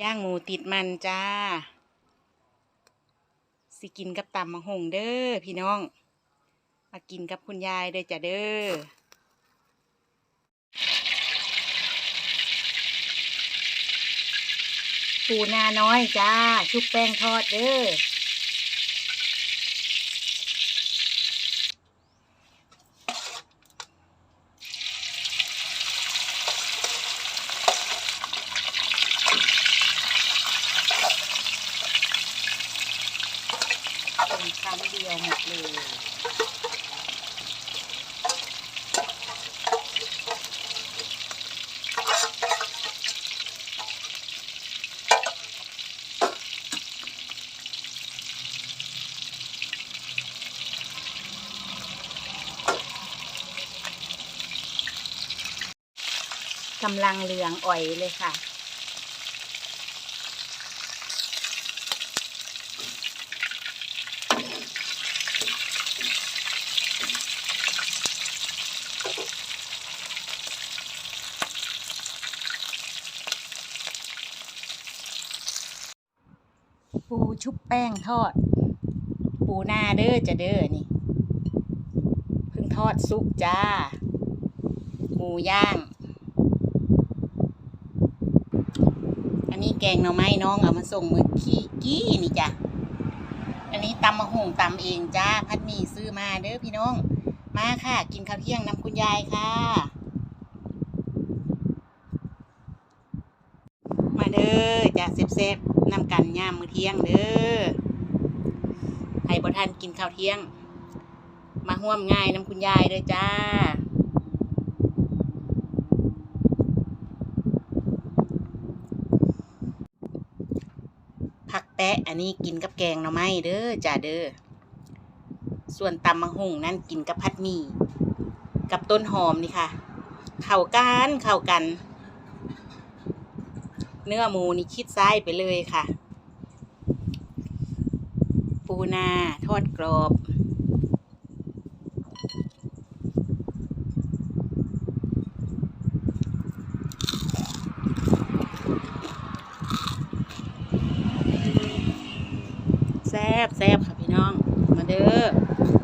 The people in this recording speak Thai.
ย่างหมูติดมันจ้า สิกินกับตำมะฮงเด้อพี่น้อง มากินกับคุณยายเด้อจ้ะเด้อปูนาน้อยจ้า ชุบแป้งทอดเด้อ เป็นครั้งเดียวหมดเลยกำลังเหลืองอ่อยเลยค่ะ ปูชุบแป้งทอด ปูหน้าเด้อจะเด้อนี่เพิ่งทอดสุกจ้า หมูย่าง อันนี้แกงหน่อไม้น้องเอามาส่งมือขี้กี้นี่จ้ะอันนี้ตำมะฮุงตำเองจ้า พัดมีซื้อมาเด้อพี่น้อง มาค่ะ กินข้าวเที่ยงน้ำคุณยายค่ะ มาเด้อจ้าเซฟๆนำกันย่ามมื้อเที่ยงเด้อให้บ่ทันกินข้าวเที่ยง มาห่วมง่ายน้ำคุณยายเด้อจ้าผักแปะอันนี้กินกับแกงหน่อไม้เด้อจ้าเด้อ ส่วนตำมะฮุ่งนั่นกินกับผัดหมี่กับต้นหอมนี่ค่ะ เข้ากันเข้ากัน เนื้อหมูนี่คิดไส้ไปเลยค่ะ ปูนาทอดกรอบแซบแซบค่ะพี่น้อง มาเด้อ